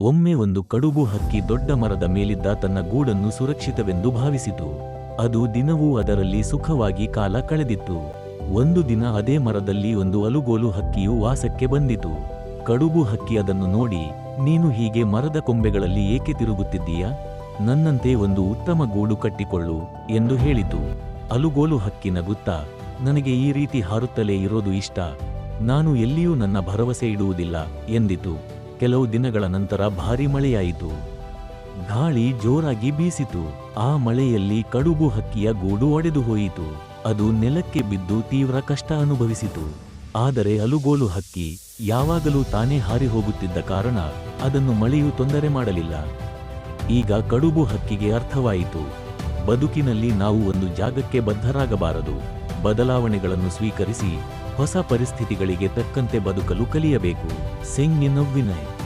ಒಮ್ಮೆ ಒಂದು ಕಡುಬು ಹಕ್ಕಿ ದೊಡ್ಡ ಮರದ ಮೇಲಿದ್ದ ತನ್ನ ಗೂಡನ್ನು ಸುರಕ್ಷಿತವೆಂದು ಭಾವಿಸಿತು. ಅದು ದಿನವೂ ಅದರಲ್ಲಿ ಸುಖವಾಗಿ ಕಾಲ ಕಳೆದಿತ್ತು. ಒಂದು ದಿನ ಅದೇ ಮರದಲ್ಲಿ ಒಂದು ಅಲುಗೋಲು ಹಕ್ಕಿಯು ವಾಸಕ್ಕೆ ಬಂದಿತು. ಕಡುಬು ಹಕ್ಕಿ ಅದನ್ನು ನೋಡಿ, ನೀನು ಹೀಗೆ ಮರದ ಕೊಂಬೆಗಳಲ್ಲಿ ಏಕೆ ತಿರುಗುತ್ತಿದ್ದೀಯಾ? ನನ್ನಂತೆ ಒಂದು ಉತ್ತಮ ಗೂಡು ಕಟ್ಟಿಕೊಳ್ಳು ಎಂದು ಹೇಳಿತು. ಅಲುಗೋಲು ಹಕ್ಕಿ ನಗುತ್ತಾ, ನನಗೆ ಈ ರೀತಿ ಹಾರುತ್ತಲೇ ಇರೋದು ಇಷ್ಟ. ನಾನು ಎಲ್ಲಿಯೂ ನನ್ನ ಭರವಸೆ ಇಡುವುದಿಲ್ಲ ಎಂದಿತು. ಕೆಲವು ದಿನಗಳ ನಂತರ ಭಾರಿ ಮಳೆಯಾಯಿತು. ಗಾಳಿ ಜೋರಾಗಿ ಬೀಸಿತು. ಆ ಮಳೆಯಲ್ಲಿ ಕಡುಬು ಹಕ್ಕಿಯ ಗೂಡು ಒಡೆದು ಹೋಯಿತು. ಅದು ನೆಲಕ್ಕೆ ಬಿದ್ದು ತೀವ್ರ ಕಷ್ಟ ಅನುಭವಿಸಿತು. ಆದರೆ ಅಲುಗೋಲು ಹಕ್ಕಿ ಯಾವಾಗಲೂ ತಾನೇ ಹಾರಿ ಹೋಗುತ್ತಿದ್ದ ಕಾರಣ ಅದನ್ನು ಮಳೆಯು ತೊಂದರೆ ಮಾಡಲಿಲ್ಲ. ಈಗ ಕಡುಬು ಹಕ್ಕಿಗೆ ಅರ್ಥವಾಯಿತು. ಬದುಕಿನಲ್ಲಿ ನಾವು ಒಂದು ಜಾಗಕ್ಕೆ ಬದ್ಧರಾಗಬಾರದು. ಬದಲಾವಣೆಗಳನ್ನು ಸ್ವೀಕರಿಸಿ ಹೊಸ ಪರಿಸ್ಥಿತಿಗಳಿಗೆ ತಕ್ಕಂತೆ ಬದುಕಲು ಕಲಿಯಬೇಕು. ಸೆಂಗಿನ ವಿನಯ್